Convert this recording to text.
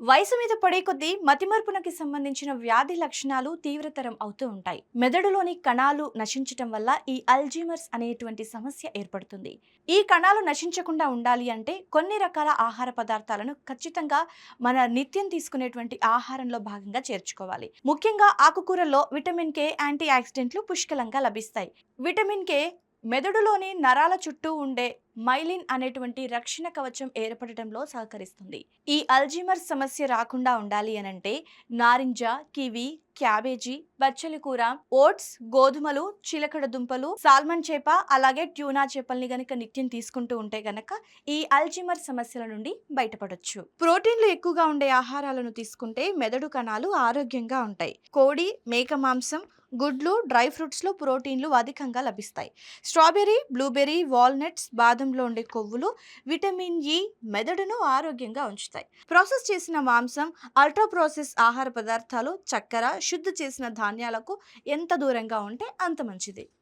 వయసు మీద పడే కొద్దీ మతిమరుపునకి సంబంధించిన వ్యాధి లక్షణాలు తీవ్రతరం అవుతూ ఉంటాయి. మెదడులోని కణాలు నశించటం వల్ల ఈ అల్జీమర్స్ అనేటువంటి సమస్య ఏర్పడుతుంది. ఈ కణాలు నశించకుండా ఉండాలి అంటే కొన్ని రకాల ఆహార పదార్థాలను ఖచ్చితంగా మన నిత్యం తీసుకునేటువంటి ఆహారంలో భాగంగా చేర్చుకోవాలి. ముఖ్యంగా ఆకుకూరల్లో విటమిన్ కే యాంటీ ఆక్సిడెంట్లు పుష్కలంగా లభిస్తాయి. విటమిన్ కే మెదడులోని నరాల చుట్టూ ఉండే మైలిన్ అనేటువంటి రక్షణ కవచం ఏర్పడటంలో సహకరిస్తుంది. ఈ అల్జీమర్ సమస్య రాకుండా ఉండాలి అనంటే నారింజ కివి క్యాబేజీ బచ్చలి కూర ఓట్స్ గోధుమలు చిలకడ దుంపలు సాల్మన్ చేప అలాగే ట్యూనా చేపల్ని గనక నిత్యం తీసుకుంటూ ఉంటే గనక ఈ అల్జీమర్ సమస్యల నుండి బయటపడొచ్చు. ప్రోటీన్లు ఎక్కువగా ఉండే ఆహారాలను తీసుకుంటే మెదడు కణాలు ఆరోగ్యంగా ఉంటాయి. కోడి మేక మాంసం గుడ్లు డ్రై ఫ్రూట్స్లో ప్రోటీన్లు అధికంగా లభిస్తాయి. స్ట్రాబెర్రీ బ్లూబెర్రీ వాల్నట్స్ బాదం మాంసంలో ఉండే కొవ్వులు విటమిన్ ఇ మెదడును ఆరోగ్యంగా ఉంచుతాయి. ప్రాసెస్ చేసిన మాంసం అల్ట్రా ప్రాసెస్ ఆహార పదార్థాలు చక్కెర శుద్ధి చేసిన ధాన్యాలకు ఎంత దూరంగా ఉంటే అంత మంచిది.